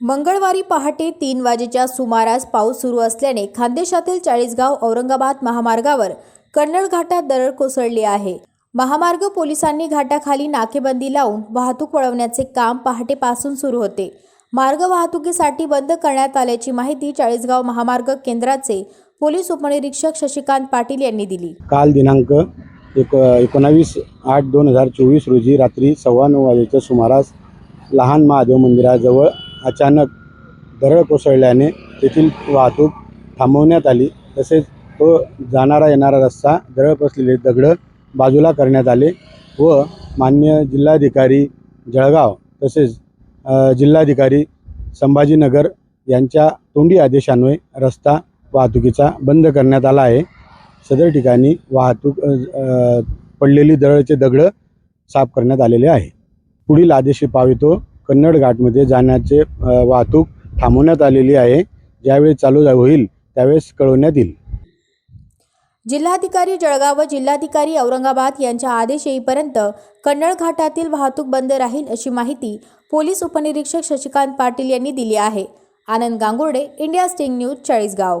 मंगळवारी पहाटे तीन वाजेच्या सुमारास पाऊस सुरू असल्याने खानदेशातील चाळीसगाव औरंगाबाद महामार्गावर कन्नड घाटात दरड कोसळली आहे. महामार्ग पोलिसांनी घाटाखाली नाकेबंदी लावून वाहतूक वळवण्याचे काम पहाटेपासून सुरू होते. मार्ग वाहतुकीसाठी बंद करण्यात आल्याची माहिती चाळीसगाव महामार्ग केंद्राचे पोलीस उपनिरीक्षक शशिकांत पाटील यांनी दिली. काल दिनांक एक एकोणावीस आठ दोन हजार चोवीस रोजी रात्री सव्वा नऊ वाजेच्या सुमारास लहान महादेव मंदिराजवळ अचानक दरड कोसळल्याने तेथील वाहतूक थांबवण्यात आली. तसेच तो जाणारा येणारा रस्ता दरड बसलेले दगडं बाजूला करण्यात आले व मान्य जिल्हाधिकारी जळगाव तसेच जिल्हाधिकारी संभाजीनगर यांच्या तोंडी आदेशान्वये रस्ता वाहतुकीचा बंद करण्यात आला आहे. सदर ठिकाणी वाहतूक पडलेली दरडचे दगडं साफ करण्यात आलेले आहे. पुढील आदेश पावितो कन्नड घाटमध्ये जाण्याचे वाहतूक थांबवण्यात आलेली आहे. ज्यावेळी चालू होईल त्यावेळेस कळवण्यात येईल. जिल्हाधिकारी जळगाव व जिल्हाधिकारी औरंगाबाद यांच्या आदेश येईपर्यंत कन्नड घाटातील वाहतूक बंद राहील अशी माहिती पोलीस उपनिरीक्षक शशिकांत पाटील यांनी दिली आहे. Anand Gangurde India Sting News Chalisgaon.